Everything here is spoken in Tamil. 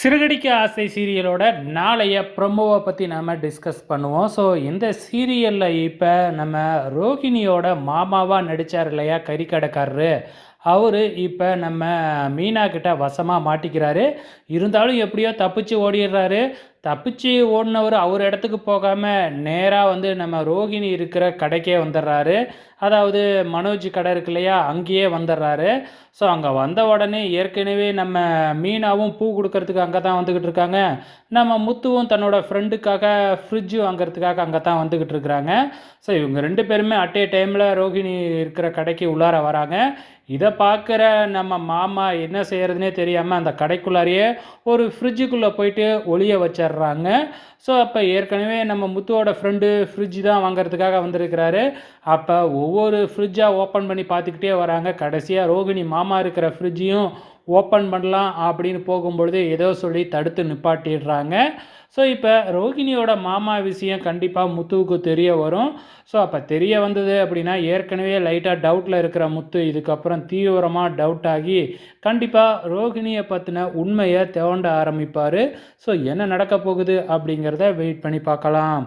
சிறுகடிக்க ஆசை சீரியலோட நாளைய ப்ரொமோவை பற்றி நாம் டிஸ்கஸ் பண்ணுவோம். ஸோ இந்த சீரியலில் இப்போ நம்ம ரோஹிணியோட மாமாவாக நடித்தார் இல்லையா? கறிக்கடைக்காரரு அவர் இப்போ நம்ம மீனா கிட்ட வசமாக மாட்டிக்கிறாரு. இருந்தாலும் எப்படியோ தப்பிச்சு ஓடிடுறாரு. தப்பிச்சு ஓடினவர் அவர் இடத்துக்கு போகாமல் நேராக வந்து நம்ம ரோகிணி இருக்கிற கடைக்கே வந்துடுறாரு அதாவது மனோஜ் கடை இருக்கு இல்லையா? அங்கேயே வந்துடுறாரு ஸோ அங்கே வந்த உடனே ஏற்கனவே நம்ம மீனாவும் பூ கொடுக்கறதுக்கு அங்கே தான் வந்துக்கிட்டு இருக்காங்க. நம்ம முத்துவும் தன்னோட ஃப்ரெண்டுக்காக ஃப்ரிட்ஜு வாங்குறதுக்காக அங்கே தான் வந்துக்கிட்டு இருக்கிறாங்க. ஸோ இவங்க ரெண்டு பேருமே அட் டைமில் ரோகிணி இருக்கிற கடைக்கு உள்ளார வராங்க. இதை பார்க்குற நம்ம மாமா என்ன செய்கிறதுனே தெரியாமல் அந்த கடைக்குள்ளாரையே ஒரு ஃப்ரிட்ஜுக்குள்ளே போயிட்டு ஒளிய வச்சிடுறாங்க ஸோ அப்போ ஏற்கனவே நம்ம முத்துவோட ஃப்ரெண்டு ஃப்ரிட்ஜ் தான் வாங்குறதுக்காக வந்திருக்கிறாரு. அப்போ ஒவ்வொரு ஃப்ரிட்ஜாக ஓப்பன் பண்ணி பார்த்துக்கிட்டே வராங்க. கடைசியாக ரோகிணி மாமா இருக்கிற ஃப்ரிட்ஜையும் ஓப்பன் பண்ணலாம் அப்படின்னு போகும்பொழுது ஏதோ சொல்லி தடுத்து நிப்பாட்டிடுறாங்க. ஸோ இப்போ ரோகிணியோட மாமா விஷயம் கண்டிப்பாக முத்துவுக்கு தெரிய வரும். ஸோ அப்போ தெரிய வந்தது அப்படின்னா ஏற்கனவே லைட்டாக டவுட்டில் இருக்கிற முத்து இதுக்கப்புறம் தீவிரமாக டவுட் ஆகி கண்டிப்பாக ரோகிணியை பற்றின உண்மையை தோண்ட ஆரம்பிப்பார். ஸோ என்ன நடக்க போகுது அப்படிங்கிறத வெயிட் பண்ணி பார்க்கலாம்.